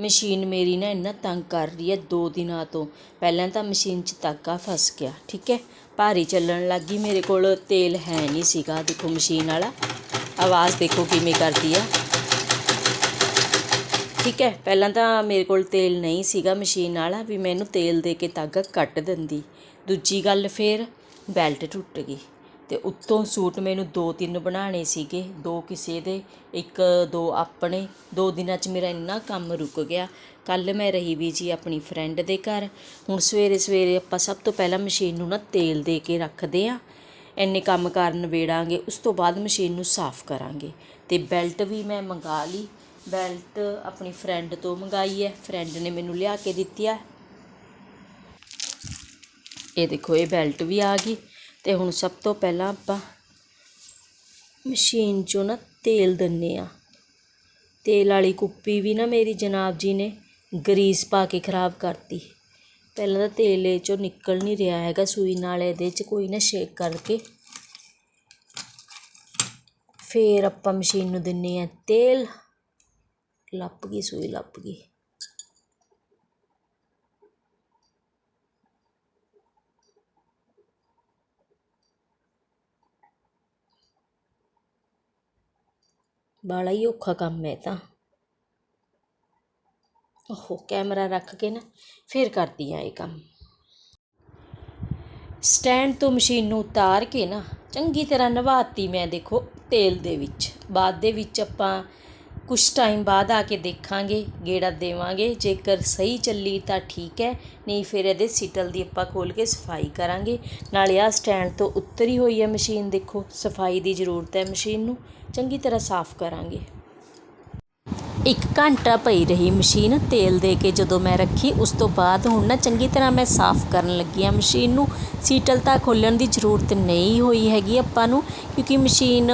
Machine ਮੇਰੀ ਨਾ ਇੰਨਾ ਤੰਗ ਕਰ ਰਹੀ ਹੈ ਦੋ ਦਿਨਾਂ ਤੋਂ। ਪਹਿਲਾਂ ਤਾਂ ਮਸ਼ੀਨ 'ਚ ਧਾਗਾ ਫਸ ਗਿਆ, ਠੀਕ ਹੈ? ਭਾਰੀ ਚੱਲਣ ਲੱਗ ਗਈ ਮੇਰੇ ਕੋਲ, ਤੇਲ ਹੈ ਨਹੀਂ ਸੀਗਾ। ਦੇਖੋ ਮਸ਼ੀਨ ਵਾਲਾ, ਆਵਾਜ਼ ਦੇਖੋ ਕਿਵੇਂ ਕਰਦੀ ਆ। ਠੀਕ ਹੈ? ਪਹਿਲਾਂ ਤਾਂ ਮੇਰੇ ਕੋਲ ਤੇਲ ਨਹੀਂ ਸੀਗਾ ਮਸ਼ੀਨ ਵਾਲਾ, ਵੀ ਮੈਨੂੰ ਤੇਲ ਦੇ ਕੇ ਧਾਗਾ ਕੱਟ ਦਿੰਦੀ। ਦੂਜੀ ਗੱਲ ਫੇਰ ਬੈਲਟ ਟੁੱਟ ਗਈ। ਅਤੇ ਉੱਤੋਂ ਸੂਟ ਮੈਨੂੰ ਦੋ ਤਿੰਨ ਬਣਾਉਣੇ ਸੀਗੇ, ਦੋ ਕਿਸੇ ਦੇ, ਇੱਕ ਦੋ ਆਪਣੇ, ਦੋ ਦਿਨਾਂ 'ਚ ਮੇਰਾ ਇੰਨਾ ਕੰਮ ਰੁਕ ਗਿਆ। ਕੱਲ੍ਹ ਮੈਂ ਰਹੀ ਵੀ ਜੀ ਆਪਣੀ ਫਰੈਂਡ ਦੇ ਘਰ। ਹੁਣ ਸਵੇਰੇ ਸਵੇਰੇ ਆਪਾਂ ਸਭ ਤੋਂ ਪਹਿਲਾਂ ਮਸ਼ੀਨ ਨੂੰ ਨਾ ਤੇਲ ਦੇ ਕੇ ਰੱਖਦੇ ਆ ਇੰਨੇ ਕੰਮ ਕਰਨ ਵੇੜਾਂਗੇ, ਉਸ ਤੋਂ ਬਾਅਦ ਮਸ਼ੀਨ ਨੂੰ ਸਾਫ਼ ਕਰਾਂਗੇ। ਤੇ ਬੈਲਟ ਵੀ ਮੈਂ ਮੰਗਾ ਲਈ। ਬੈਲਟ ਆਪਣੀ ਫਰੈਂਡ ਤੋਂ ਮੰਗਾਈ ਹੈ। ਫਰੈਂਡ ਨੇ ਮੈਨੂੰ ਲਿਆ ਕੇ ਦਿੱਤੀ ਆ ਇਹ ਦੇਖੋ, ਇਹ ਬੈਲਟ ਵੀ ਆ ਗਈ। ਅਤੇ ਹੁਣ ਸਭ ਤੋਂ ਪਹਿਲਾਂ ਆਪਾਂ ਮਸ਼ੀਨ 'ਚੋਂ ਨਾ ਤੇਲ ਦਿੰਦੇ ਹਾਂ ਤੇਲ ਵਾਲੀ ਕੁੱਪੀ ਵੀ ਨਾ ਮੇਰੀ ਜਨਾਬ ਜੀ ਨੇ ਗਰੀਸ ਪਾ ਕੇ ਖਰਾਬ ਕਰਤੀ। ਪਹਿਲਾਂ ਤਾਂ ਤੇਲ ਇਹ 'ਚੋਂ ਨਿਕਲ ਨਹੀਂ ਰਿਹਾ ਹੈਗਾ ਸੂਈ ਨਾਲ ਇਹਦੇ 'ਚ ਕੋਈ ਨਾ ਸ਼ੇਕ ਕਰਕੇ। ਫੇਰ ਆਪਾਂ ਮਸ਼ੀਨ ਨੂੰ ਦਿੰਨੇ ਆ ਤੇਲ। ਲੱਪ ਗਈ, ਸੂਈ ਲੱਪ ਗਈ। ਬਾਲਾ ਹੀ ਔਖਾ ਕੰਮ ਹੈ ਤਾਂ। ਓਹੋ, ਕੈਮਰਾ ਰੱਖ ਕੇ ਨਾ ਫਿਰ ਕਰਦੀ ਆ ਇਹ ਕੰਮ। ਸਟੈਂਡ ਤੋਂ ਮਸ਼ੀਨ ਨੂੰ ਉਤਾਰ ਕੇ ਨਾ ਚੰਗੀ ਤਰ੍ਹਾਂ ਨਵਾਤੀ ਮੈਂ ਦੇਖੋ ਤੇਲ ਦੇ ਵਿੱਚ। ਬਾਅਦ ਦੇ ਵਿੱਚ ਆਪਾਂ ਕੁਛ ਟਾਈਮ ਬਾਅਦ ਆ ਕੇ ਦੇਖਾਂਗੇ, ਗੇੜਾ ਦੇਵਾਂਗੇ, ਜੇਕਰ ਸਹੀ ਚੱਲੀ ਤਾਂ ਠੀਕ ਹੈ, ਨਹੀਂ ਫਿਰ ਇਹਦੇ ਸੀਟਲ ਦੀ ਆਪਾਂ ਖੋਲ੍ਹ ਕੇ ਸਫ਼ਾਈ ਕਰਾਂਗੇ। ਨਾਲੇ ਆਹ ਸਟੈਂਡ ਤੋਂ ਉੱਤਰੀ ਹੋਈ ਹੈ ਮਸ਼ੀਨ ਦੇਖੋ, ਸਫ਼ਾਈ ਦੀ ਜ਼ਰੂਰਤ ਹੈ ਮਸ਼ੀਨ ਨੂੰ, ਚੰਗੀ ਤਰ੍ਹਾਂ ਸਾਫ਼ ਕਰਾਂਗੇ। ਇੱਕ ਘੰਟਾ ਪਈ ਰਹੀ ਮਸ਼ੀਨ, ਤੇਲ ਦੇ ਕੇ ਜਦੋਂ ਮੈਂ ਰੱਖੀ, ਉਸ ਤੋਂ ਬਾਅਦ ਹੁਣ ਨਾ ਚੰਗੀ ਤਰ੍ਹਾਂ ਮੈਂ ਸਾਫ਼ ਕਰਨ ਲੱਗੀ ਹਾਂ ਮਸ਼ੀਨ ਨੂੰ। ਸੀਟਲ ਤਾਂ ਖੋਲ੍ਹਣ ਦੀ ਜ਼ਰੂਰਤ ਨਹੀਂ ਹੋਈ ਹੈਗੀ ਆਪਾਂ ਨੂੰ, ਕਿਉਂਕਿ ਮਸ਼ੀਨ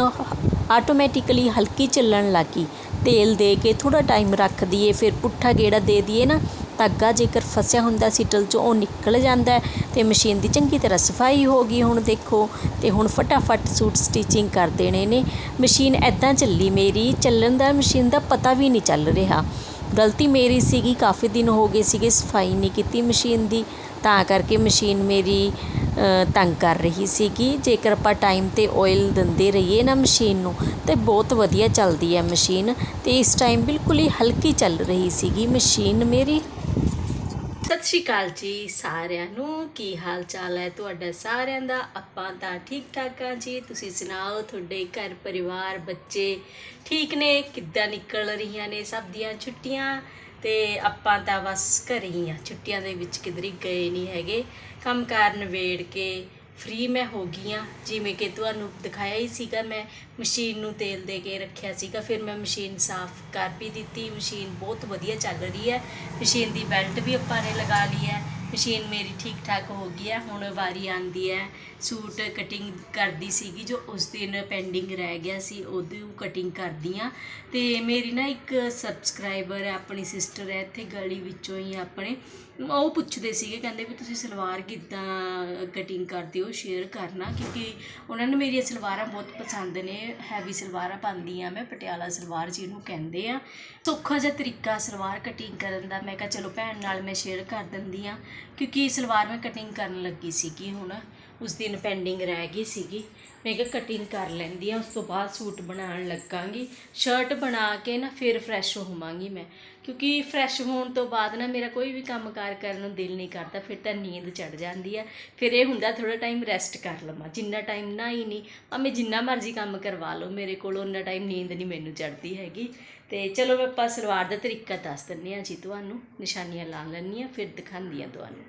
ਆਟੋਮੈਟਿਕਲੀ ਹਲਕੀ ਚੱਲਣ ਲੱਗੀ ਤੇਲ ਦੇ ਕੇ ਥੋੜਾ ਟਾਈਮ ਰੱਖ ਦਈਏ, ਫਿਰ ਪੁੱਠਾ ਗੇੜਾ ਦੇ ਦਈਏ ਨਾ, ਧਾਗਾ ਜੇਕਰ ਫਸਿਆ ਹੁੰਦਾ ਸੀਟਲ 'ਚੋਂ, ਉਹ ਨਿਕਲ ਜਾਂਦਾ ਹੈ ਤੇ ਮਸ਼ੀਨ ਦੀ ਚੰਗੀ ਤਰ੍ਹਾਂ ਸਫ਼ਾਈ ਹੋ ਗਈ ਹੁਣ ਦੇਖੋ ਤੇ ਹੁਣ ਫਟਾਫਟ ਸੂਟ ਸਟਿਚਿੰਗ ਕਰ ਦੇਣੇ ਨੇ। ਮਸ਼ੀਨ ਐਦਾਂ ਚੱਲੀ ਮੇਰੀ, ਚੱਲਣ ਦਾ ਮਸ਼ੀਨ ਦਾ ਪਤਾ ਵੀ ਨਹੀਂ ਚੱਲ ਰਿਹਾ। ਗਲਤੀ ਮੇਰੀ ਸੀਗੀ, ਕਾਫੀ ਦਿਨ ਹੋ ਗਏ ਸੀਗੇ ਸਫ਼ਾਈ ਨਹੀਂ ਕੀਤੀ ਮਸ਼ੀਨ ਦੀ। ਤਾਂ ਕਰਕੇ ਮਸ਼ੀਨ ਮੇਰੀ ਤੰਗ ਕਰ ਰਹੀ ਸੀਗੀ। ਜੇਕਰ ਆਪਾਂ ਟਾਈਮ ਤੇ ਓਇਲ ਦਿੰਦੇ ਰਹੀਏ ਨਾ ਮਸ਼ੀਨ ਨੂੰ, ਤਾਂ ਬਹੁਤ ਵਧੀਆ ਚੱਲਦੀ ਹੈ ਮਸ਼ੀਨ। ਅਤੇ ਇਸ ਟਾਈਮ ਬਿਲਕੁਲ ਹੀ ਹਲਕੀ ਚੱਲ ਰਹੀ ਸੀਗੀ ਮਸ਼ੀਨ ਮੇਰੀ। ਸਤਿ ਸ਼੍ਰੀ ਅਕਾਲ ਜੀ ਸਾਰਿਆਂ ਨੂੰ। ਕੀ ਹਾਲ ਚਾਲ ਹੈ ਤੁਹਾਡਾ ਸਾਰਿਆਂ ਦਾ? ਆਪਾਂ ਤਾਂ ਠੀਕ ਠਾਕ ਆ ਜੀ। ਤੁਸੀਂ ਸੁਣਾਓ ਤੁਹਾਡੇ ਘਰ ਪਰਿਵਾਰ, ਬੱਚੇ ਠੀਕ ਨੇ? ਕਿੱਦਾਂ ਨਿਕਲ ਰਹੀਆਂ ਨੇ ਸਭ ਦੀਆਂ ਛੁੱਟੀਆਂ? ਤੇ ਆਪਾਂ ਤਾਂ ਬਸ ਘਰੇ ਹੀ ਆ। ਛੁੱਟੀਆਂ ਦੇ ਵਿੱਚ ਕਿਧਰੇ ਗਏ ਨਹੀਂ ਹੈਗੇ। ਕੰਮ ਕੰਮਕਾਰ ਨਵੇੜ ਕੇ ਫ੍ਰੀ ਮੈਂ ਹੋ ਗਈ ਹਾਂ। ਜਿਵੇਂ ਕਿ ਤੁਹਾਨੂੰ ਦਿਖਾਇਆ ਹੀ ਸੀਗਾ, ਮੈਂ ਮਸ਼ੀਨ ਨੂੰ ਤੇਲ ਦੇ ਕੇ ਰੱਖਿਆ ਸੀਗਾ। ਫਿਰ ਮੈਂ ਮਸ਼ੀਨ ਸਾਫ਼ ਕਰ ਵੀ ਦਿੱਤੀ। ਮਸ਼ੀਨ ਬਹੁਤ ਵਧੀਆ ਚੱਲ ਰਹੀ ਹੈ। ਮਸ਼ੀਨ ਦੀ ਬੈਲਟ ਵੀ ਆਪਾਂ ਨੇ ਲਗਾ ਲਈ ਹੈ। ਮਸ਼ੀਨ ਮੇਰੀ ਠੀਕ ਠਾਕ ਹੋ ਗਈ ਹੈ, ਹੁਣ ਵਾਰੀ ਆਂਦੀ ਹੈ। ਸੂਟ ਕਟਿੰਗ ਕਰਦੀ ਸੀਗੀ, ਜੋ ਉਸ ਦਿਨ ਪੈਂਡਿੰਗ ਰਹਿ ਗਿਆ ਸੀ, ਉਹਦੀ ਕਟਿੰਗ ਕਰਦੀ ਆ ਤੇ ਮੇਰੀ ਨਾ ਇੱਕ ਸਬਸਕ੍ਰਾਈਬਰ ਹੈ, ਆਪਣੀ ਸਿਸਟਰ ਹੈ, ਇੱਥੇ ਗਲੀ ਵਿੱਚੋਂ ਹੀ ਆਪਣੇ। ਉਹ ਪੁੱਛਦੇ ਸੀਗੇ, ਕਹਿੰਦੇ ਵੀ ਤੁਸੀਂ ਸਲਵਾਰ ਕਿੱਦਾਂ ਕਟਿੰਗ ਕਰਦੇ ਹੋ ਸ਼ੇਅਰ ਕਰਨਾ? ਕਿਉਂਕਿ ਉਹਨਾਂ ਨੂੰ ਮੇਰੀਆਂ ਸਲਵਾਰਾਂ ਬਹੁਤ ਪਸੰਦ ਨੇ ਹੈਵੀ ਸਲਵਾਰਾਂ ਪਾਉਂਦੀ ਆ ਮੈਂ, ਪਟਿਆਲਾ ਸਲਵਾਰ ਜਿਹਨੂੰ ਕਹਿੰਦੇ ਆ। ਸੌਖਾ ਜਿਹਾ ਤਰੀਕਾ ਸਲਵਾਰ ਕਟਿੰਗ ਕਰਨ ਦਾ, ਮੈਂ ਕਿਹਾ ਚਲੋ ਭੈਣ ਨਾਲ ਮੈਂ ਸ਼ੇਅਰ ਕਰ ਦਿੰਦੀ ਆ ਕਿਉਂਕਿ ਸਲਵਾਰ ਮੈਂ ਕਟਿੰਗ ਕਰਨ ਲੱਗੀ ਸੀਗੀ ਹੁਣ, ਉਸ ਦਿਨ ਪੈਂਡਿੰਗ ਰਹਿ ਗਈ ਸੀਗੀ। ਮੈਂ ਕਿਹਾ ਕਟਿੰਗ ਕਰ ਲੈਂਦੀ ਆ ਉਸ ਤੋਂ ਬਾਅਦ ਸੂਟ ਬਣਾਉਣ ਲੱਗਾਂਗੀ। ਸ਼ਰਟ ਬਣਾ ਕੇ ਨਾ ਫਿਰ ਫਰੈਸ਼ ਹੋਵਾਂਗੀ ਮੈਂ। ਕਿਉਂਕਿ ਫਰੈਸ਼ ਹੋਣ ਤੋਂ ਬਾਅਦ ਨਾ ਮੇਰਾ ਕੋਈ ਵੀ ਕੰਮਕਾਰ ਕਰਨ ਨੂੰ ਦਿਲ ਨਹੀਂ ਕਰਦਾ, ਫਿਰ ਤਾਂ ਨੀਂਦ ਚੜ ਜਾਂਦੀ ਆ। ਫਿਰ ਇਹ ਹੁੰਦਾ ਥੋੜਾ ਟਾਈਮ ਰੈਸਟ ਕਰ ਲਵਾਂ। ਜਿੰਨਾ ਟਾਈਮ ਨਾ ਹੀ ਨਹੀਂ, ਭਾਵੇਂ ਜਿੰਨਾ ਮਰਜ਼ੀ ਕੰਮ ਕਰਵਾ ਲਓ, ਮੇਰੇ ਕੋਲ ਉਹਨਾਂ ਟਾਈਮ ਨੀਂਦ ਨਹੀਂ ਮੈਨੂੰ ਚੜਦੀ ਹੈਗੀ। ਤੇ ਚਲੋ ਮੈਂ ਆਪਾਂ ਸਲਵਾਰ ਦਾ ਤਰੀਕਾ ਦੱਸ ਦਿੰਦੀ ਹਾਂ ਜੀ ਤੁਹਾਨੂੰ। ਨਿਸ਼ਾਨੀਆਂ ਲਾ ਲੈਂਦੀ ਹਾਂ, ਫਿਰ ਦਿਖਾਉਂਦੀ ਹਾਂ ਤੁਹਾਨੂੰ।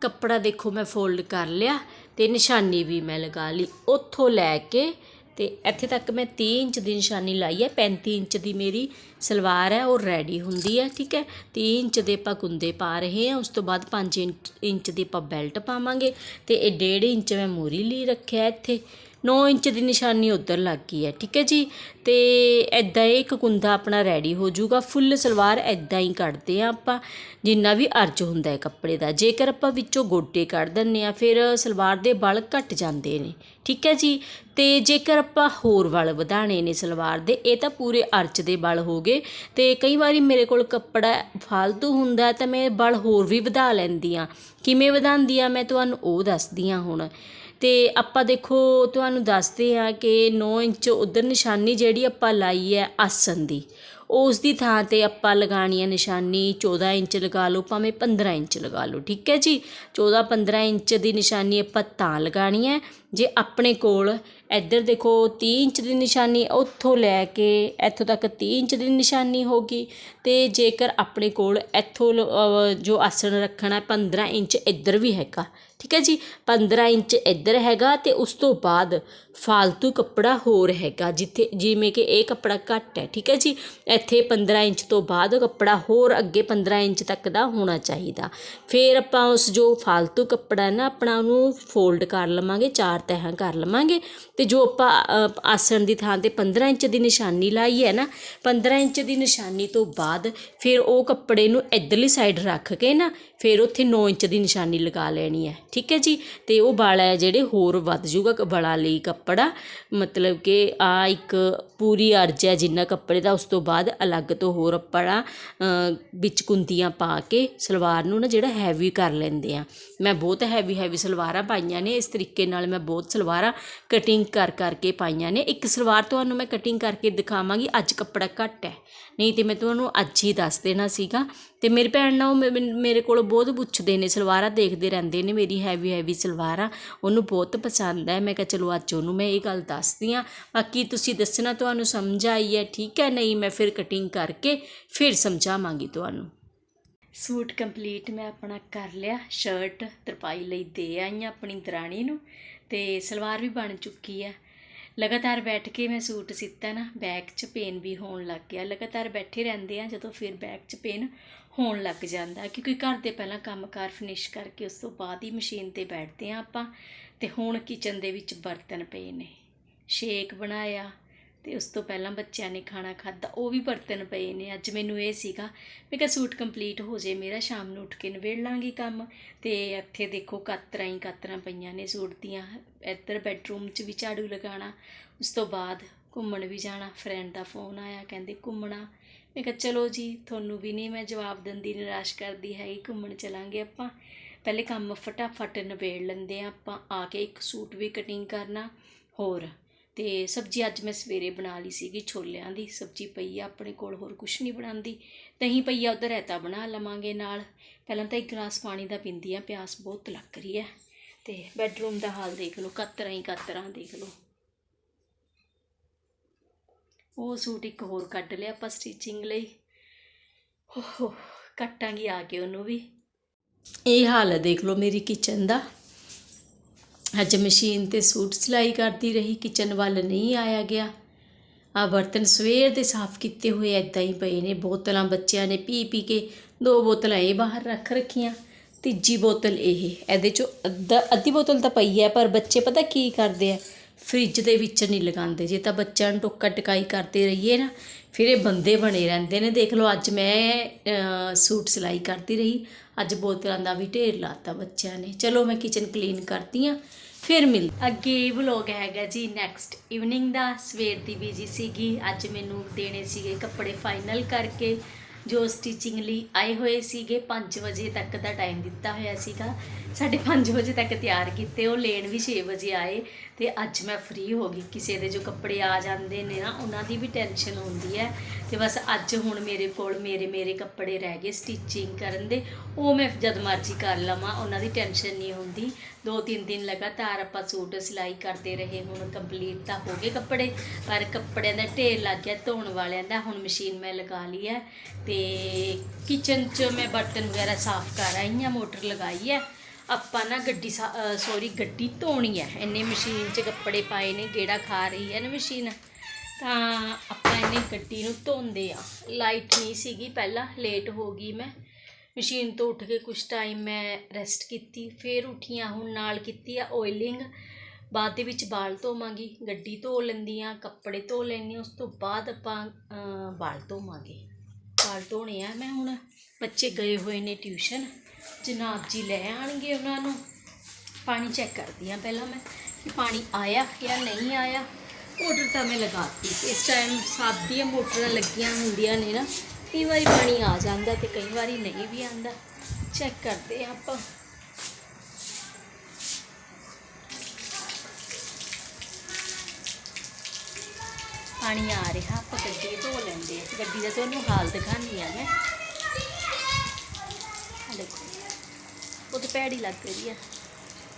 ਕੱਪੜਾ ਦੇਖੋ ਮੈਂ ਫੋਲਡ ਕਰ ਲਿਆ। ਤੇ ਨਿਸ਼ਾਨੀ ਵੀ ਮੈਂ ਲਗਾ ਲਈ ਉੱਥੋਂ ਲੈ ਕੇ ਤੇ ਇੱਥੇ ਤੱਕ ਮੈਂ 30 ਇੰਚ ਦੀ ਨਿਸ਼ਾਨੀ ਲਾਈ ਹੈ 35 ਇੰਚ ਦੀ ਮੇਰੀ ਸਲਵਾਰ ਹੈ, ਉਹ ਰੈਡੀ ਹੁੰਦੀ ਹੈ, ਠੀਕ ਹੈ। 30 ਇੰਚ ਦੇ ਆਪਾਂ ਕੁੰਦੇ ਪਾ ਰਹੇ ਹਾਂ, ਉਸ ਤੋਂ ਬਾਅਦ 5 ਇੰਚ ਇੰਚ ਦੀ ਆਪਾਂ ਬੈਲਟ ਪਾਵਾਂਗੇ ਤੇ ਇਹ 1.5 ਇੰਚ ਮੈਂ ਮੋਰੀ ਲਈ ਰੱਖਿਆ ਇੱਥੇ। 9 ਇੰਚ ਦੀ ਨਿਸ਼ਾਨੀ ਉੱਧਰ ਲੱਗ ਗਈ ਹੈ, ਠੀਕ ਹੈ ਜੀ? ਤੇ ਐਦਾਂ ਇਹ ਇੱਕ ਕੁੰਦਾ ਆਪਣਾ ਰੈਡੀ ਹੋ ਜਾਊਗਾ। ਫੁੱਲ ਸਲਵਾਰ ਐਦਾਂ ਹੀ ਕੱਢਦੇ ਆ ਆਪਾਂ, ਜਿੰਨਾ ਵੀ ਅਰਜ ਹੁੰਦਾ ਹੈ ਕੱਪੜੇ ਦਾ। ਜੇਕਰ ਆਪਾਂ ਵਿੱਚੋਂ ਗੋਡੇ ਕੱਢ ਦਿੰਨੇ ਆ ਫਿਰ ਸਲਵਾਰ ਦੇ ਬਲ ਘਟ ਜਾਂਦੇ ਨੇ, ਠੀਕ ਹੈ ਜੀ? ਤੇ ਜੇਕਰ ਆਪਾਂ ਹੋਰ ਵਲ ਵਧਾਣੇ ਨੇ ਸਲਵਾਰ ਦੇ, ਇਹ ਤਾਂ ਪੂਰੇ ਅਰਚ ਦੇ ਬਲ ਹੋ ਗਏ। ਤੇ ਕਈ ਵਾਰੀ ਮੇਰੇ ਕੋਲ ਕੱਪੜਾ ਫਾਲਤੂ ਹੁੰਦਾ ਤਾਂ ਮੈਂ ਬਲ ਹੋਰ ਵੀ ਵਧਾ ਲੈਂਦੀ ਆ ਕਿਵੇਂ ਵਧਾਉਂਦੀ ਆ ਮੈਂ ਤੁਹਾਨੂੰ ਉਹ ਦੱਸਦੀ ਆ ਹੁਣ। ਤੇ ਆਪਾਂ ਦੇਖੋ, ਤੁਹਾਨੂੰ ਦੱਸਦੇ ਹਾਂ ਕਿ 9 ਇੰਚ ਉਧਰ ਨਿਸ਼ਾਨੀ ਜਿਹੜੀ ਆਪਾਂ ਲਾਈ ਹੈ ਆਸਨ ਦੀ ਉਸ ਦੀ ਥਾਂ ਤੇ ਆਪਾਂ ਲਗਾਣੀ ਹੈ ਨਿਸ਼ਾਨੀ 14 ਇੰਚ ਲਗਾ ਲਓ, ਭਾਵੇਂ 15 ਇੰਚ ਲਗਾ ਲਓ, ਠੀਕ ਹੈ ਜੀ? 14 15 ਇੰਚ ਦੀ ਨਿਸ਼ਾਨੀ ਆਪਾਂ ਤਾਂ ਲਗਾਣੀ ਹੈ। ਜੇ ਆਪਣੇ ਕੋਲ ਇੱਧਰ ਦੇਖੋ 30 ਇੰਚ ਦੀ ਨਿਸ਼ਾਨੀ ਉੱਥੋਂ ਲੈ ਕੇ ਇੱਥੋਂ ਤੱਕ 30 ਇੰਚ ਦੀ ਨਿਸ਼ਾਨੀ ਹੋਗੀ ਤੇ ਜੇਕਰ ਆਪਣੇ ਕੋਲ ਇੱਥੋਂ ਲ- ਜੋ ਆਸਣ ਰੱਖਣਾ ਹੈ 15 ਇੰਚ ਇੱਧਰ ਵੀ ਹੈਗਾ ਠੀਕ ਹੈ ਜੀ 15 ਇੰਚ ਇੱਧਰ ਹੈਗਾ ਤੇ ਉਸ ਤੋਂ ਬਾਅਦ ਫਾਲਤੂ ਕੱਪੜਾ ਹੋਰ ਹੈਗਾ, ਜਿੱਥੇ ਜਿਵੇਂ ਕਿ ਇਹ ਕੱਪੜਾ ਘੱਟ ਹੈ, ਠੀਕ ਹੈ ਜੀ। ਇੱਥੇ 15 ਇੰਚ ਤੋਂ ਬਾਅਦ ਕੱਪੜਾ ਹੋਰ ਅੱਗੇ 15 ਇੰਚ ਤੱਕ ਦਾ ਹੋਣਾ ਚਾਹੀਦਾ। ਫਿਰ ਆਪਾਂ ਉਸ ਜੋ ਫਾਲਤੂ ਕੱਪੜਾ ਨਾ, ਆਪਣਾ ਉਹਨੂੰ ਫੋਲਡ ਕਰ ਲਵਾਂਗੇ, ਚਾਰ ਤਹਾਂ ਕਰ ਲਵਾਂਗੇ। ਤੇ ਜੋ ਆਪਾਂ ਆਸਣ ਦੀ ਥਾਂ ਤੇ 15 ਇੰਚ ਦੀ ਨਿਸ਼ਾਨੀ ਲਾਈ ਹੈ ਨਾ 15 ਇੰਚ ਦੀ ਨਿਸ਼ਾਨੀ ਤੋਂ ਬਾਅਦ ਫਿਰ ਉਹ ਕੱਪੜੇ ਨੂੰ ਇੱਧਰਲੀ ਸਾਈਡ ਰੱਖ ਕੇ ਨਾ, ਫਿਰ ਉੱਥੇ 9 ਇੰਚ ਦੀ ਨਿਸ਼ਾਨੀ ਲਗਾ ਲੈਣੀ ਹੈ। ਠੀਕ ਹੈ ਜੀ? ਤੇ ਉਹ ਵਾਲ ਹੈ ਜਿਹੜੇ ਹੋਰ ਵੱਧ ਜੂਗਾ ਕ- ਲਈ ਕੱਪੜਾ। ਮਤਲਬ ਕਿ ਆ ਇੱਕ ਪੂਰੀ ਅਰਜ ਹੈ ਜਿੰਨਾ ਕੱਪੜੇ ਦਾ, ਉਸ ਤੋਂ ਬਾਅਦ ਅਲੱਗ ਤੋਂ ਹੋਰ ਆਪਣਾ ਵਿੱਚ ਕੁੰਤੀਆਂ ਪਾ ਕੇ ਸਲਵਾਰ ਨੂੰ ਨਾ ਜਿਹੜਾ ਹੈਵੀ ਕਰ ਲੈਂਦੇ ਆ। ਮੈਂ ਬਹੁਤ ਹੈਵੀ ਹੈਵੀ ਸਲਵਾਰਾਂ ਪਾਈਆਂ ਨੇ। ਇਸ ਤਰੀਕੇ ਨਾਲ ਮੈਂ ਬਹੁਤ ਸਲਵਾਰਾਂ ਕਟਿੰਗ ਕਰ, ਕਰਕੇ ਪਾਈਆਂ ਨੇ। ਇੱਕ ਸਲਵਾਰ ਤੁਹਾਨੂੰ ਮੈਂ ਕਟਿੰਗ ਕਰਕੇ ਦਿਖਾਵਾਂਗੀ। ਅੱਜ ਕੱਪੜਾ ਘੱਟ ਹੈ। ਨਹੀਂ ਤੇ ਮੈਂ ਤੁਹਾਨੂੰ ਅੱਜ ਹੀ ਦੱਸ ਦੇਣਾ ਸੀਗਾ। ਤੇ ਮੇਰੀ ਭੈਣ ਨਾ ਉਹ ਮੇ- ਮੇਰੇ ਕੋਲ ਬਹੁਤ ਪੁੱਛਦੇ ਨੇ। ਸਲਵਾਰਾਂ ਦੇਖਦੇ ਰਹਿੰਦੇ ਨੇ ਮੇਰੀ ਹੈਵੀ ਹੈਵੀ ਸਲਵਾਰਾਂ। ਉਹਨੂੰ ਬਹੁਤ ਪਸੰਦ ਹੈ। ਮੈਂ ਕਿਹਾ, ਚਲੋ ਅੱਜ ਉਹਨੂੰ ਮੈਂ ਇਹ ਗੱਲ ਦੱਸਦੀ ਆ ਬਾਕੀ ਤੁਸੀਂ ਦੱਸਣਾ ਤੁਹਾਨੂੰ ਸਮਝ ਆਈ ਹੈ। ਠੀਕ ਹੈ, ਨਹੀਂ ਮੈਂ ਫਿਰ ਕਟਿੰਗ ਕਰਕੇ ਫਿਰ ਸਮਝਾਵਾਂਗੀ ਤੁਹਾਨੂੰ। ਸੂਟ ਕੰਪਲੀਟ ਮੈਂ ਆਪਣਾ ਕਰ ਲਿਆ ਸ਼ਰਟ ਤਰਪਾਈ ਲਈ ਦੇ ਆਈ ਹਾਂ ਆਪਣੀ ਦਰਾਣੀ ਨੂੰ ਤੇ ਸਲਵਾਰ ਵੀ ਬਣ ਚੁੱਕੀ ਆ। ਲਗਾਤਾਰ ਬੈਠ ਕੇ ਮੈਂ ਸੂਟ ਸਿੱਤਾ ਨਾ ਬੈਕ 'ਚ ਪੇਨ ਵੀ ਹੋਣ ਲੱਗ ਗਿਆ। ਲਗਾਤਾਰ ਬੈਠੇ ਰਹਿੰਦੇ ਆ ਜਦੋਂ ਫਿਰ ਬੈਕ 'ਚ ਪੇਨ ਹੋਣ ਲੱਗ ਜਾਂਦਾ, ਕਿਉਂਕਿ ਘਰ ਦੇ ਪਹਿਲਾਂ ਕੰਮਕਾਰ ਫਿਨਿਸ਼ ਕਰਕੇ ਉਸ ਤੋਂ ਬਾਅਦ ਹੀ ਮਸ਼ੀਨ ਤੇ ਬੈਠਦੇ ਆ ਆਪਾਂ ਤੇ ਹੁਣ ਕਿਚਨ ਦੇ ਵਿੱਚ ਬਰਤਨ ਪਏ ਨੇ। ਸ਼ੇਕ ਬਣਾਇਆ ਤੇ ਉਸ ਤੋਂ ਪਹਿਲਾਂ ਬੱਚਿਆਂ ਨੇ ਖਾਣਾ ਖਾਦਾ ਉਹ ਵੀ ਬਰਤਨ ਪਏ ਨੇ। ਅੱਜ ਮੈਨੂੰ ਇਹ ਸੀਗਾ ਮੈਂ ਕਿਹਾ ਸੂਟ ਕੰਪਲੀਟ ਹੋ ਜੇ, ਮੇਰਾ ਸ਼ਾਮ ਨੂੰ ਉੱਠ ਕੇ ਨਿਬੇੜ ਲਾਂਗੀ ਕੰਮ। ਤੇ ਇੱਥੇ ਦੇਖੋ ਕਾਤਰਾਂ ਹੀ ਕਾਤਰਾਂ ਪਈਆਂ ਨੇ ਸੂਟ ਦੀਆਂ। ਇੱਧਰ ਬੈੱਡਰੂਮ 'ਚ ਵੀ ਝਾੜੂ ਲਗਾਉਣਾ, ਉਸ ਤੋਂ ਬਾਅਦ ਘੁੰਮਣ ਵੀ ਜਾਣਾ। ਫਰੈਂਡ ਦਾ ਫੋਨ ਆਇਆ, ਕਹਿੰਦੇ ਘੁੰਮਣਾ। ਮੈਂ ਕਿਹਾ, ਚਲੋ ਜੀ, ਤੁਹਾਨੂੰ ਵੀ ਨਹੀਂ ਮੈਂ ਜਵਾਬ ਦਿੰਦੀ, ਨਿਰਾਸ਼ ਕਰਦੀ ਹੈਗੀ, ਘੁੰਮਣ ਚਲਾਂਗੇ ਆਪਾਂ। ਪਹਿਲੇ ਕੰਮ ਫਟਾਫਟ ਨਿਬੇੜ ਲੈਂਦੇ ਆ ਆਪਾਂ, ਆ ਕੇ ਇੱਕ ਸੂਟ ਵੀ ਕਟਿੰਗ ਕਰਨਾ। ਹੋਰ ਅਤੇ ਸਬਜ਼ੀ ਅੱਜ ਮੈਂ ਸਵੇਰੇ ਬਣਾ ਲਈ ਸੀਗੀ ਛੋਲਿਆਂ ਦੀ, ਸਬਜ਼ੀ ਪਈ ਆ ਆਪਣੇ ਕੋਲ, ਹੋਰ ਕੁਝ ਨਹੀਂ ਬਣਾਉਂਦੀ। ਦਹੀਂ ਪਈ ਆ, ਉਧਰ ਰਾਇਤਾ ਬਣਾ ਲਵਾਂਗੇ ਨਾਲ। ਪਹਿਲਾਂ ਤਾਂ ਇੱਕ ਗਲਾਸ ਪਾਣੀ ਦਾ ਪੀਂਦੀ ਆ, ਪਿਆਸ ਬਹੁਤ ਲੱਗ ਰਹੀ ਹੈ ਅਤੇ ਬੈੱਡਰੂਮ ਦਾ ਹਾਲ ਦੇਖ ਲਓ, ਕਤਰਾਂ ਹੀ ਕਤਰਾਂ ਦੇਖ ਲਓ। ਉਹ ਸੂਟ ਇੱਕ ਹੋਰ ਕੱਢ ਲਿਆ ਆਪਾਂ ਸਟਿਚਿੰਗ ਲਈ। ਹੋ ਹੋ ਕੱਟਾਂਗੀ ਆ ਕੇ ਉਹਨੂੰ ਵੀ। ਇਹ ਹਾਲ ਹੈ ਦੇਖ ਲਓ ਮੇਰੀ ਕਿਚਨ ਦਾ। ਅੱਜ ਮਸ਼ੀਨ ਤੇ ਸੂਟ ਸਿਲਾਈ ਕਰਦੀ ਰਹੀ, ਕਿਚਨ ਵੱਲ ਨਹੀਂ ਆਇਆ ਗਿਆ। ਆ ਬਰਤਨ ਸਵੇਰ ਦੇ ਸਾਫ਼ ਕੀਤੇ ਹੋਏ ਐਦਾਂ ਹੀ ਪਏ ਨੇ। ਬੋਤਲਾਂ ਬੱਚਿਆਂ ਨੇ ਪੀ ਪੀ ਕੇ ਦੋ ਬੋਤਲਾਂ ਇਹ ਬਾਹਰ ਰੱਖ ਰੱਖੀਆਂ। ਤੀਜੀ ਬੋਤਲ ਇਹ। ਇਹਦੇ ਚੋਂ ਅੱਧਾ, ਅੱਧੀ ਬੋਤਲ ਤਾਂ ਪਈ ਹੈ, ਪਰ ਬੱਚੇ ਪਤਾ ਕੀ ਕਰਦੇ ਆ? ਫ੍ਰਿਜ ਦੇ ਵਿੱਚ ਨਹੀਂ ਲਗਾਉਂਦੇ। ਜੇ ਤਾਂ ਬੱਚਿਆਂ ਨੂੰ ਟੋਕਾ ਟਕਾਈ ਕਰਦੇ ਰਹੀਏ ਨਾ, ਫਿਰ ਇਹ ਬੰਦੇ ਬਣੇ ਰਹਿੰਦੇ ਨੇ। ਦੇਖ ਲਓ, ਅੱਜ ਮੈਂ ਸੂਟ ਸਿਲਾਈ ਕਰਦੀ ਰਹੀ। ਅੱਜ ਬੋਤਲਾਂ ਦਾ ਵੀ ਢੇਰ ਲਾਤਾ ਬੱਚਿਆਂ ਨੇ। ਚਲੋ, ਮੈਂ ਕਿਚਨ ਕਲੀਨ ਕਰਦੀ ਆ ਫਿਰ ਮਿਲ ਅੱਗੇ ਵਲੋਗ ਹੈਗਾ ਜੀ ਨੈਕਸਟ ਇਵਨਿੰਗ ਦਾ, ਸਵੇਰ ਦੀ ਬੀਜੀ ਸੀਗੀ, ਅੱਜ ਮੈਨੂੰ ਦੇਣੇ ਸੀਗੇ ਕੱਪੜੇ ਫਾਈਨਲ ਕਰਕੇ, ਜੋ ਸਟਿਚਿੰਗ ਲਈ ਆਏ ਹੋਏ ਸੀਗੇ 5 ਵਜੇ ਤੱਕ ਦਾ ਟਾਈਮ ਦਿੱਤਾ ਹੋਇਆ ਸੀਗਾ। ਸਾਢੇ 5 ਵਜੇ ਤੱਕ ਤਿਆਰ ਕੀਤੇ, ਉਹ ਲੈਣ ਵੀ 6 ਵਜੇ ਆਏ ਤੇ ਅੱਜ ਮੈਂ ਫ੍ਰੀ ਹੋ ਗਈ। ਕਿਸੇ ਦੇ ਜੋ ਕੱਪੜੇ ਆ ਜਾਂਦੇ ਨੇ ਨਾ, ਉਹਨਾਂ ਦੀ ਵੀ ਟੈਨਸ਼ਨ ਹੁੰਦੀ ਹੈ। ਤੇ ਬਸ ਅੱਜ ਹੁਣ ਮੇਰੇ ਕੋਲ ਮੇਰੇ ਮੇਰੇ ਕੱਪੜੇ ਰਹਿ ਗਏ ਸਟਿਚਿੰਗ ਕਰਨ ਦੇ। ਉਹ ਮੈਂ ਜਦ ਮਰਜ਼ੀ ਕਰ ਲਵਾਂ, ਉਹਨਾਂ ਦੀ ਟੈਨਸ਼ਨ ਨਹੀਂ ਹੁੰਦੀ। ਦੋ ਤਿੰਨ ਦਿਨ ਲਗਾਤਾਰ ਆਪਾਂ ਸੂਟ ਸਿਲਾਈ ਕਰਦੇ ਰਹੇ, ਹੁਣ ਕੰਪਲੀਟ ਤਾਂ ਹੋ ਗਏ ਕੱਪੜੇ, ਪਰ ਕੱਪੜਿਆਂ ਦਾ ਢੇਰ ਲੱਗ ਗਿਆ, ਧੋਣ ਵਾਲਿਆਂ ਦਾ। ਹੁਣ ਮਸ਼ੀਨ ਮੈਂ ਲਗਾ ਲਈ ਹੈ ਤੇ ਕਿਚਨ 'ਚ ਮੈਂ ਬਰਤਨ ਵਗੈਰਾ ਸਾਫ਼ ਕਰ ਆਈ ਹਾਂ, ਮੋਟਰ ਲਗਾਈ ਹੈ। ਆਪਾਂ ਨਾ ਗੱਡੀ ਸੌਰੀ ਗੱਡੀ ਧੋਣੀ ਹੈ ਇੰਨੇ ਮਸ਼ੀਨ 'ਚ ਕੱਪੜੇ ਪਾਏ ਨੇ, ਗੇੜਾ ਖਾ ਰਹੀ ਹੈ ਨਾ ਮਸ਼ੀਨ ਤਾਂ ਆਪਾਂ ਇਹਨੇ ਗੱਡੀ ਨੂੰ ਧੋਂਦੇ ਆ। ਲਾਈਟ ਨਹੀਂ ਸੀਗੀ ਪਹਿਲਾਂ ਲੇਟ ਹੋ ਗਈ ਮੈਂ। ਮਸ਼ੀਨ ਤੋਂ ਉੱਠ ਕੇ ਕੁਝ ਟਾਈਮ ਮੈਂ ਰੈਸਟ ਕੀਤੀ, ਫਿਰ ਉੱਠੀਆਂ, ਹੁਣ ਨਾਲ ਕੀਤੀ ਆ ਆਇਲਿੰਗ ਬਾਅਦ ਦੇ ਵਿੱਚ ਬਾਲ ਧੋਵਾਂਗੀ। ਗੱਡੀ ਧੋ ਲੈਂਦੀ ਆ, ਕੱਪੜੇ ਧੋ ਲੈਂਦੀ ਹਾਂ ਉਸ ਤੋਂ ਬਾਅਦ ਆਪਾਂ ਬਾਲ ਧੋਵਾਂਗੇ। ਬਾਲ ਧੋਣੇ ਆ, ਮੈਂ ਹੁਣ ਬੱਚੇ ਗਏ ਹੋਏ ਨੇ ਟਿਊਸ਼ਨ, ਜਨਾਬ ਜੀ ਲੈ ਆਣਗੇ ਉਹਨਾਂ ਨੂੰ। ਪਾਣੀ ਚੈੱਕ ਕਰਦੀ ਆ ਪਹਿਲਾਂ ਮੈਂ ਕਿ ਪਾਣੀ ਆਇਆ ਜਾਂ ਨਹੀਂ ਆਇਆ। ਮੋਟਰ ਤਾਂ ਮੈਂ ਲਗਾਤੀ ਇਸ ਟਾਈਮ ਸਭ ਮੋਟਰਾਂ ਲੱਗੀਆਂ ਹੁੰਦੀਆਂ ਨੇ ਨਾ, ਕਈ ਵਾਰੀ ਪਾਣੀ ਆ ਜਾਂਦਾ ਤੇ ਕਈ ਵਾਰੀ ਨਹੀਂ ਵੀ ਆਂਦਾ। ਚੈੱਕ ਕਰਦੇ ਆ ਆਪਾਂ। ਪਾਣੀ ਆ ਰਿਹਾ, ਆਪਾਂ ਗੱਡੀ ਧੋ ਲੈਂਦੇ ਆ ਗੱਡੀ ਦਾ, ਤੁਹਾਨੂੰ ਹਾਲ ਦਿਖਾਉਂਦੀ ਆ ਮੈਂ। ਦੇਖੋ, ਉਹ ਤੇ ਭੈੜੀ ਲੱਗ ਰਹੀ ਆ।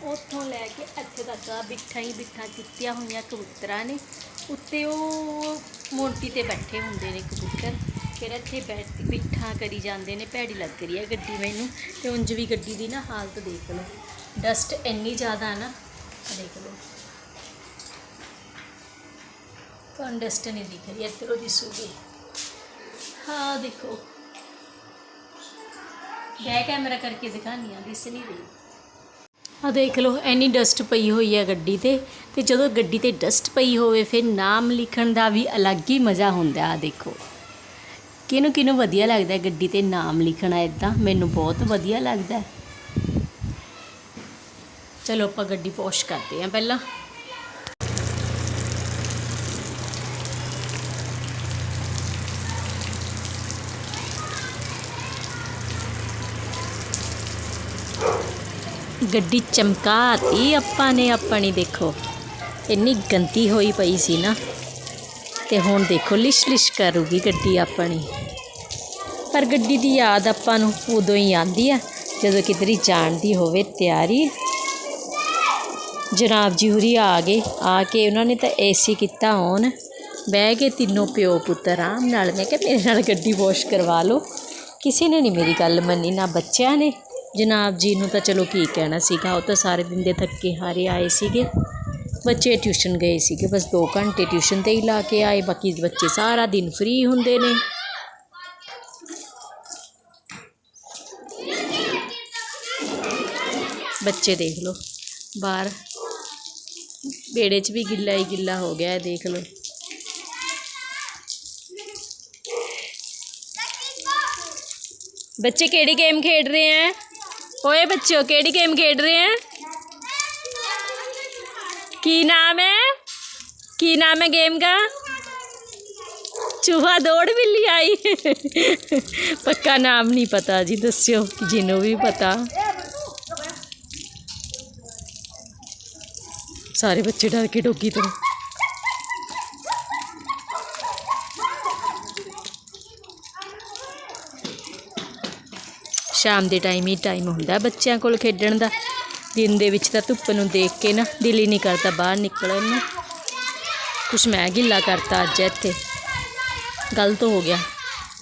ਉੱਥੋਂ ਲੈ ਕੇ ਇੱਥੇ ਤੱਕ ਆ, ਬਿੱਠਾਂ ਹੀ ਬਿੱਠਾਂ ਕੀਤੀਆਂ ਹੋਈਆਂ ਕਬੂਤਰਾਂ ਨੇ। ਉੱਤੇ ਉਹ ਮੋਂਟੀ ਤੇ ਬੈਠੇ ਹੁੰਦੇ ਨੇ ਕਬੂਤਰ। ਫਿਰ ਇੱਥੇ ਬੈਠ ਬਿੱਠਾਂ ਕਰੀ ਜਾਂਦੇ ਨੇ, ਭੈੜੀ ਲੱਗ ਰਹੀ ਹੈ ਗੱਡੀ ਮੈਨੂੰ। ਤੇ ਉਂਝ ਵੀ ਗੱਡੀ ਦੀ ਨਾ ਹਾਲਤ ਦੇਖ ਲਓ। ਡਸਟ ਇੰਨੀ ਜ਼ਿਆਦਾ ਨਾ ਦੇਖ ਲਓ। ਤੁਹਾਨੂੰ ਡਸਟ ਨਹੀਂ ਦਿਖ ਰਹੀ, ਇੱਧਰੋਂ ਦਿਸੂਗੀ ਹਾਂ, ਦੇਖੋ। ਬੈਕ ਕੈਮਰਾ ਕਰਕੇ ਦਿਖਾਨੀ ਆ ਦਿਸ ਨਹੀਂ ਰਹੀ। ਆ ਦੇਖ ਲਓ ਐਨੀ ਡਸਟ ਪਈ ਹੋਈ ਹੈ ਗੱਡੀ ਤੇ ਤੇ ਜਦੋਂ ਗੱਡੀ ਤੇ ਡਸਟ ਪਈ ਹੋਵੇ, ਫਿਰ ਨਾਮ ਲਿਖਣ ਦਾ ਵੀ ਅਲੱਗ ਹੀ ਮਜ਼ਾ ਹੁੰਦਾ ਆ ਦੇਖੋ। ਕਿਹਨੂੰ ਕਿਹਨੂੰ ਵਧੀਆ ਲੱਗਦਾ ਗੱਡੀ ਤੇ ਨਾਮ ਲਿਖਣਾ ਇਦਾਂ ਮੈਨੂੰ ਬਹੁਤ ਵਧੀਆ ਲੱਗਦਾ ਚਲੋ, ਆਪਾਂ ਗੱਡੀ ਵਾਸ਼ ਕਰਦੇ ਹਾਂ ਪਹਿਲਾਂ। ਗੱਡੀ ਚਮਕਾਤੀ, ਆਪਾਂ ਨੇ ਆਪਣੀ ਦੇਖੋ। ਇੰਨੀ ਗੰਦੀ ਹੋਈ ਪਈ ਸੀ ਨਾ। ਤੇ ਹੁਣ ਦੇਖੋ, ਲਿਸ਼ ਲਿਸ਼ ਕਰੂਗੀ ਗੱਡੀ ਆਪਣੀ। ਪਰ ਗੱਡੀ ਦੀ ਯਾਦ ਆਪਾਂ ਨੂੰ ਉਦੋਂ ਹੀ ਆਂਦੀ ਆ, ਜਦੋਂ ਕਿਧਰੀ ਜਾਣ ਦੀ ਹੋਵੇ ਤਿਆਰੀ। ਜਨਾਬ ਜੀ ਹੁਰੀ ਆ ਗਏ, ਆ ਕੇ ਉਹਨਾਂ ਨੇ ਤਾਂ ਏਸੀ ਕੀਤਾ ਔਨ ਬਹਿ ਕੇ ਤਿੰਨੋਂ ਪਿਓ ਪੁੱਤ ਆਰਾਮ ਨਾਲ। ਮੈਂ ਕਿਹਾ, ਮੇਰੇ ਨਾਲ ਗੱਡੀ ਵਾਸ਼ ਕਰਵਾ ਲਓ। ਕਿਸੇ ਨੇ ਨਹੀਂ ਮੇਰੀ ਗੱਲ ਮੰਨੀ, ਨਾ ਬੱਚਿਆਂ ਨੇ ਜਨਾਬ ਜੀ ਨੂੰ ਤਾਂ ਚਲੋ ਕੀ ਕਹਿਣਾ ਸੀਗਾ, ਉਹ ਤਾਂ ਸਾਰੇ ਦਿਨ ਦੇ ਥੱਕੇ ਹਾਰੇ ਆਏ ਸੀਗੇ। ਬੱਚੇ ਟਿਊਸ਼ਨ ਗਏ ਸੀਗੇ, ਬਸ 2 ਘੰਟੇ ਟਿਊਸ਼ਨ ਤੇ ਹੀ ਲਾ ਕੇ ਆਏ, ਬਾਕੀ ਬੱਚੇ ਸਾਰਾ ਦਿਨ ਫ੍ਰੀ ਹੁੰਦੇ ਨੇ। ਬੱਚੇ ਦੇਖ ਲਓ, ਬਾਹਰ ਬੇੜੇ 'ਚ ਵੀ ਗਿੱਲਾ ਹੀ ਗਿੱਲਾ ਹੋ ਗਿਆ ਹੈ ਦੇਖ ਲਓ। ਬੱਚੇ ਕਿਹੜੀ ਗੇਮ ਖੇਡ ਰਹੇ ਹੈ ਓਏ ਬੱਚਿਓ ਕਿਹੜੀ ਗੇਮ ਖੇਡ ਰਹੇ ਹੈ ਕੀ ਨਾਮ ਹੈ ਕੀ ਨਾਮ ਹੈ ਗੇਮ ਦਾ ਚੂਹਾ ਦੌੜ ਬਿੱਲੀ ਆਈ ਪੱਕਾ ਨਾਮ ਨਹੀਂ ਪਤਾ ਜੀ ਦੱਸਿਓ ਜਿਹਨੂੰ ਵੀ ਪਤਾ ਸਾਰੇ ਬੱਚੇ ਡਰ ਕੇ ਡੋਗੀ ਤੋਂ ਸ਼ਾਮ ਦੇ ਟਾਈਮ ਹੀ ਟਾਈਮ ਹੁੰਦਾ ਬੱਚਿਆਂ ਕੋਲ ਖੇਡਣ ਦਾ। ਦਿਨ ਦੇ ਵਿੱਚ ਤਾਂ ਧੁੱਪ ਨੂੰ ਦੇਖ ਕੇ ਨਾ ਦਿਲ ਹੀ ਨਹੀਂ ਕਰਦਾ ਬਾਹਰ ਨਿਕਲਣ ਨੂੰ। ਕੁਛ ਮੈਂ ਗਿੱਲਾ ਕਰਤਾ ਅੱਜ ਇੱਥੇ। ਗਲਤ ਹੋ ਗਿਆ।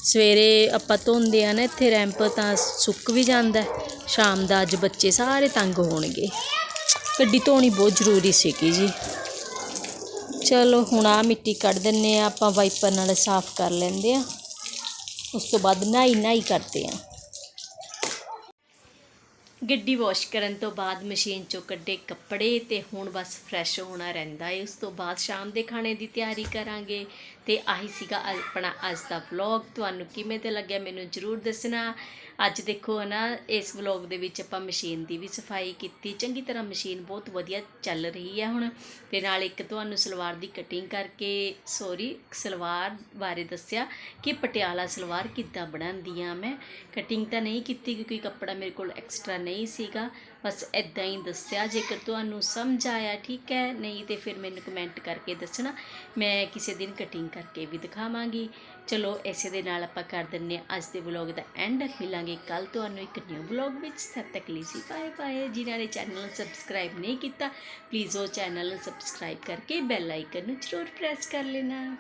ਸਵੇਰੇ ਆਪਾਂ ਧੋਂਦੇ ਆ ਨਾ ਇੱਥੇ ਰੈਂਪ ਤਾਂ ਸੁੱਕ ਵੀ ਜਾਂਦਾ। ਸ਼ਾਮ ਦਾ ਅੱਜ ਬੱਚੇ ਸਾਰੇ ਤੰਗ ਹੋਣਗੇ। ਗੱਡੀ ਧੋਣੀ ਬਹੁਤ ਜ਼ਰੂਰੀ ਸੀਗੀ ਜੀ। ਚਲੋ ਹੁਣ ਆ ਮਿੱਟੀ ਕੱਢ ਦਿੰਨੇ ਆ, ਆਪਾਂ ਵਾਈਪਰ ਨਾਲ ਸਾਫ਼ ਕਰ ਲੈਂਦੇ ਆ। ਉਸ ਤੋਂ ਬਾਅਦ ਨਹਾਈ ਨਹਾਈ ਕਰਦੇ ਆ। ਗੱਡੀ ਵਾਸ਼ ਕਰਨ ਤੋਂ ਬਾਅਦ ਮਸ਼ੀਨ ਚੋਂ ਕੱਢੇ ਕੱਪੜੇ ਤੇ ਹੁਣ ਬਸ ਫਰੈਸ਼ ਹੋਣਾ ਰਹਿੰਦਾ ਏ। ਉਸ ਤੋਂ ਬਾਅਦ ਸ਼ਾਮ ਦੇ ਖਾਣੇ ਦੀ ਤਿਆਰੀ ਕਰਾਂਗੇ। ਤੇ ਆਹੀ ਸੀਗਾ ਆਪਣਾ ਅੱਜ ਦਾ ਵਲੌਗ ਤੁਹਾਨੂੰ ਕਿਵੇਂ ਤੇ ਲੱਗਿਆ ਮੈਨੂੰ ਜਰੂਰ ਦੱਸਣਾ। ਅੱਜ ਦੇਖੋ ਨਾ, ਇਸ ਵਲੌਗ ਦੇ ਵਿੱਚ ਆਪਾਂ ਮਸ਼ੀਨ ਦੀ ਵੀ ਸਫ਼ਾਈ ਕੀਤੀ। ਚੰਗੀ ਤਰ੍ਹਾਂ ਮਸ਼ੀਨ ਬਹੁਤ ਵਧੀਆ ਚੱਲ ਰਹੀ ਹੈ ਹੁਣ। ਤੇ ਨਾਲ ਇੱਕ ਤੁਹਾਨੂੰ ਸਲਵਾਰ ਦੀ ਕਟਿੰਗ ਕਰਕੇ ਸੌਰੀ ਸਲਵਾਰ ਬਾਰੇ ਦੱਸਿਆ ਕਿ ਪਟਿਆਲਾ ਸਲਵਾਰ ਕਿੱਦਾਂ ਬਣਾਉਂਦੀ ਆ ਮੈਂ। ਕਟਿੰਗ ਤਾਂ ਨਹੀਂ ਕੀਤੀ ਕਿਉਂਕਿ ਕੱਪੜਾ ਮੇਰੇ ਕੋਲ ਐਕਸਟਰਾ ਨਹੀਂ ਸੀਗਾ। ਬਸ ਇਦਾਂ ਹੀ ਦੱਸਿਆ, ਜੇਕਰ ਤੁਹਾਨੂੰ ਸਮਝ ਆਇਆ, ਠੀਕ ਹੈ, ਨਹੀਂ ਤੇ ਫਿਰ ਮੈਨੂੰ ਕਮੈਂਟ ਕਰਕੇ ਦੱਸਣਾ, ਮੈਂ ਕਿਸੇ ਦਿਨ ਕਟਿੰਗ ਕਰਕੇ ਵੀ ਦਿਖਾਵਾਂਗੀ। ਚਲੋ, ਇਸੇ ਦੇ ਨਾਲ ਆਪਾਂ ਕਰ ਦਿੰਨੇ ਹਾਂ ਅੱਜ ਦੇ ਵਲੌਗ ਦਾ ਐਂਡ ਮਿਲਾਂਗੇ ਕੱਲ ਤੁਹਾਨੂੰ ਇੱਕ ਨਿਊ ਵਲੌਗ ਵਿੱਚ। ਤਦ ਤੱਕ ਲਈ ਸੀ ਬਾਏ ਬਾਏ ਜਿਨ੍ਹਾਂ ਨੇ ਚੈਨਲ ਨੂੰ ਸਬਸਕ੍ਰਾਈਬ ਨਹੀਂ ਕੀਤਾ ਪਲੀਜ਼ ਉਹ ਚੈਨਲ ਨੂੰ ਸਬਸਕ੍ਰਾਈਬ ਕਰਕੇ ਬੈਲ ਆਈਕਨ ਨੂੰ ਜ਼ਰੂਰ ਪ੍ਰੈਸ ਕਰ ਲੈਣਾ।